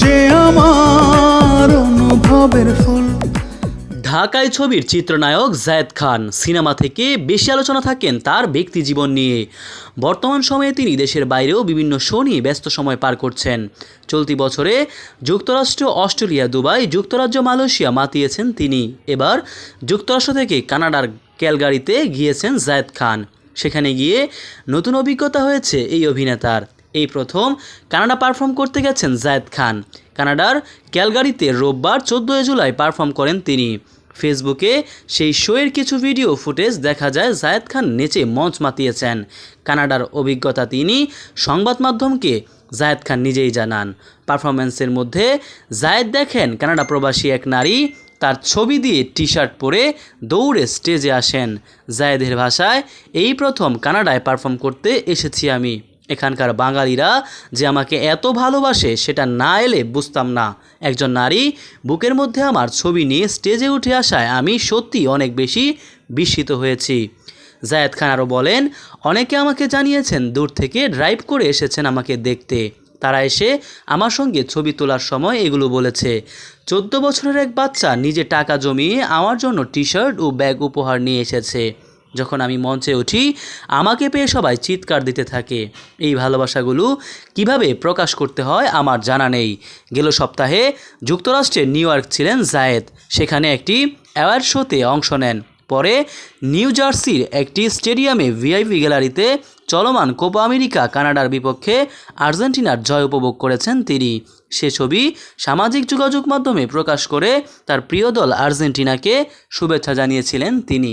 যে আমার অনুভবের ফুল। ঢাকায় ছবির চিত্রনায়ক জায়েদ খান সিনেমা থেকে বেশি আলোচনা থাকেন তার ব্যক্তি জীবন নিয়ে। বর্তমান সময়ে তিনি দেশের বাইরেও বিভিন্ন শো নিয়ে ব্যস্ত সময় পার করছেন। চলতি বছরে যুক্তরাষ্ট্র, অস্ট্রেলিয়া, দুবাই, যুক্তরাজ্য, মালয়েশিয়া মাতিয়েছেন তিনি। এবার যুক্তরাষ্ট্র থেকে কানাডার ক্যালগারিতে গিয়েছেন জায়েদ খান। সেখানে গিয়ে নতুন অভিজ্ঞতা হয়েছে এই অভিনেতার। এই প্রথম কানাডা পারফর্ম করতে গেছেন জায়েদ খান। কানাডার ক্যালগারিতে রোববার চোদ্দোই জুলাই পারফর্ম করেন তিনি। ফেসবুকে সেই শোয়ের কিছু ভিডিও ফুটেজ দেখা যায় জায়েদ খান নেচে মঞ্চ মাতিয়েছেন। কানাডার অভিজ্ঞতা তিনি সংবাদ মাধ্যমকে জায়েদ খান নিজেই জানান। পারফরমেন্সের মধ্যে জায়েদ দেখেন কানাডা প্রবাসী এক নারী, তার ছবি দিয়ে টি শার্ট পরে দৌড়ে স্টেজে আসেন। জায়েদের ভাষায়, এই প্রথম কানাডায় পারফর্ম করতে এসেছি আমি। এখানকার বাঙালিরা যে আমাকে এত ভালোবাসে সেটা না এলে বুঝতাম না। একজন নারী বুকের মধ্যে আমার ছবি নিয়ে স্টেজে উঠে আসায় আমি সত্যি অনেক বেশি বিস্মিত হয়েছি। জায়েদ খান আরও বলেন, অনেকে আমাকে জানিয়েছেন দূর থেকে ড্রাইভ করে এসেছেন আমাকে দেখতে। তারা এসে আমার সঙ্গে ছবি তোলার সময় এগুলো বলেছে। চোদ্দ বছরের এক বাচ্চা নিজে টাকা জমিয়ে আমার জন্য টি শার্ট ও ব্যাগ উপহার নিয়ে এসেছে। যখন আমি মঞ্চে উঠি, আমাকে পেয়ে সবাই চিৎকার দিতে থাকে। এই ভালোবাসাগুলো কীভাবে প্রকাশ করতে হয় আমার জানা নেই। গেল সপ্তাহে যুক্তরাষ্ট্রের নিউ ইয়র্ক ছিলেন জায়েদ। সেখানে একটি অ্যাওয়ার্ড শোতে অংশ নেন। পরে নিউ জার্সির একটি স্টেডিয়ামে ভিআইপি গ্যালারিতে চলমান কোপা আমেরিকা, কানাডার বিপক্ষে আর্জেন্টিনার জয় উপভোগ করেছেন তিনি। সে ছবি সামাজিক যোগাযোগ মাধ্যমে প্রকাশ করে তার প্রিয় দল আর্জেন্টিনাকে শুভেচ্ছা জানিয়েছিলেন তিনি।